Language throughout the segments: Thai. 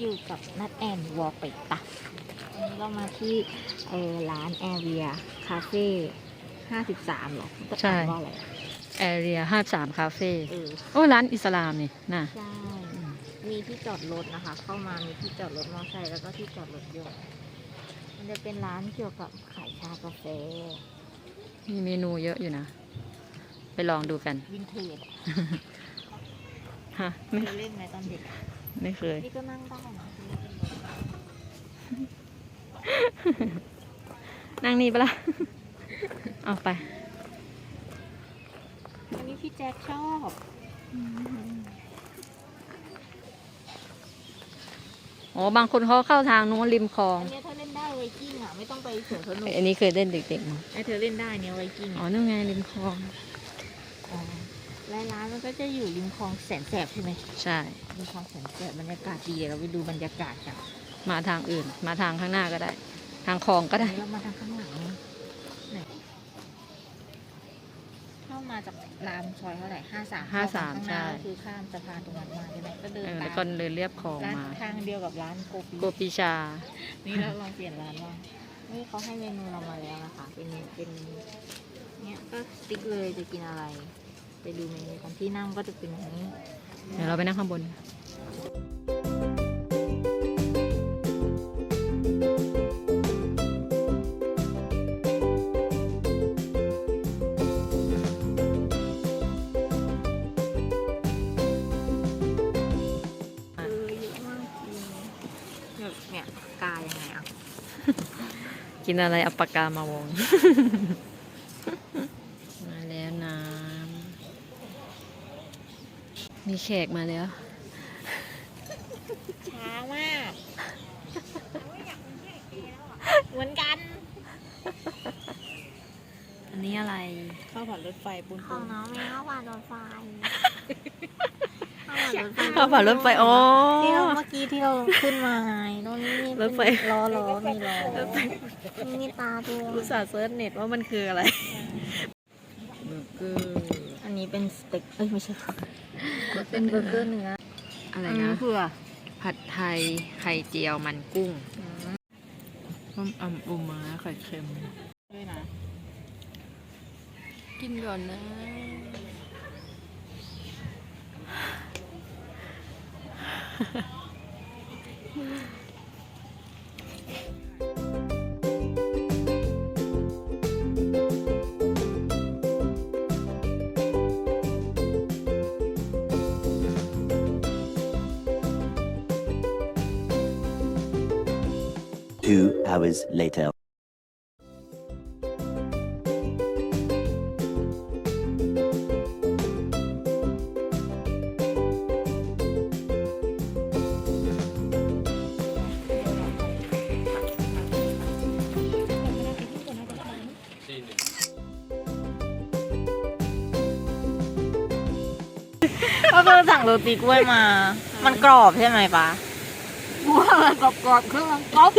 ดีค่ะอยู่กับนัดแอนวอลไปตะวันนี้เรามาที่เออร้านแอร์เวียคาเฟ่ห้าสิบสามหรอใช่อ่านว่าอะไรแอเรียห้าสามคาเฟ่เออโอ้ร้านอิสลามนี่น่ะใช่ มีที่จอดรถนะคะ เข้ามามีที่จอดรถมอเตอร์ไซค์แล้วก็ที่จอดรถยนต์มันจะเป็นร้านเกี่ยวกับขายชากาแฟมีเมนูเยอะอยู่นะ ไปลองดูกัน วินเทจฮะเคไม่ยเล่นไหมตอนเด็กอะ ไม่เคย นี่ก็นั่งได้นะนั่งนี่ปะล่ะ เอาไป อันนี้พี่แจ็คชอบอ๋อบางคนเขาเข้าทางนู้นริมคลอง อันเนี้ยถ้าเล่นได้ไวกิ้งอะ ไม่ต้องไปสวนสนุกอันนี้เคยเล่นเด็กๆเนาะไอเธอเล่นได้เนี่ยไวกิ้งอ๋ออะนู่นไงริมคลอง อ๋อ และร้านมันก็จะอยู่ริมคลองแสนแสบใช่ไหมใช่ ริมคลองแสนแสบบรรยากาศดีเดี๋ยวเราไปดูบรรยากาศกันมาทางอื่น มาทางข้างหน้าก็ได้ ทางคลองก็อันได้นี้เรามาทางข้างหลังไหนเข้ามาจากรามซอยเท่าไหร่ห้าสามห้าสามข้างหน้าใช่ ก็คือข้ามสะพานตรงนั้นมาใช่ไหมก็เดินเออตาแล้วมก็เลยเรียบคลองร้านมาทางเดียวกับร้านโกปีโกปีชา นี่เราลองเปลี่ยนร้านว่างนี่เขาให้เมนูเรามาแล้วนะคะ เป็นเป็นเนี่ยก็สติ๊กเลยจะกินอะไร ไปดูเมนูกันที่นั่งก็จะเป็นอย่างนี้ เดี๋ยวเราไปนั่งข้างบนเออเยอะมากจริงแบบเนี่ยกายยังไงอะกินอะไรเอาปากกามาวง มาแล้วน้ำ มีแขกมาแล้ว ช้ามาก เหมือนกัน อันนี้อะไร ข้าวผัดรถไฟปูนของน้องมีข้าวหวานรถไฟข้าวหวานรถไฟข้าวผัดรถไฟ อ๋อที่เราเมื่อกี้ที่เราขึ้นมาไงตรงนี้มีรถไฟล้อล้อมีล้อมีตาด้วยอุตส่าห์เซิร์ชเน็ตว่ามันคืออะไรเบอร์เกอร์อั นนี้เป็นสเต็กเอ้ยไม่ใช่เป็นเบอร์เกอร์เนื้ออะไรอันนะนี้คือผัดไทยไข่เจียวมันกุ้งต้มอ่ำปูม้าไข่เค็มด้วยนะ กินก่อนนะ Two hours later. ก็คือสั่งโรตีกล้วยมา มันกรอบใช่ไหมปะ ว่ามันกรอบกรอบๆคือมันกรอบ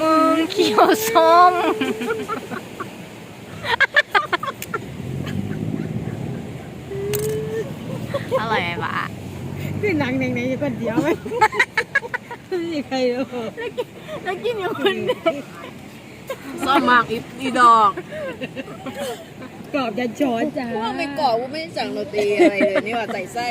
มึงเขียวส้มอร่อยไหมปะคือหนังหนังไหนอยู่คนเดียวไหมไม่มีใครรู้แล้วกินอยู่คนเดียวซ่อมมากอีอีดอกกรอบจะช้อนจ้าว่าไม่กรอบว่าไม่ได้สั่งโรตีอะไรเลยนี่ว่าใส่ไส้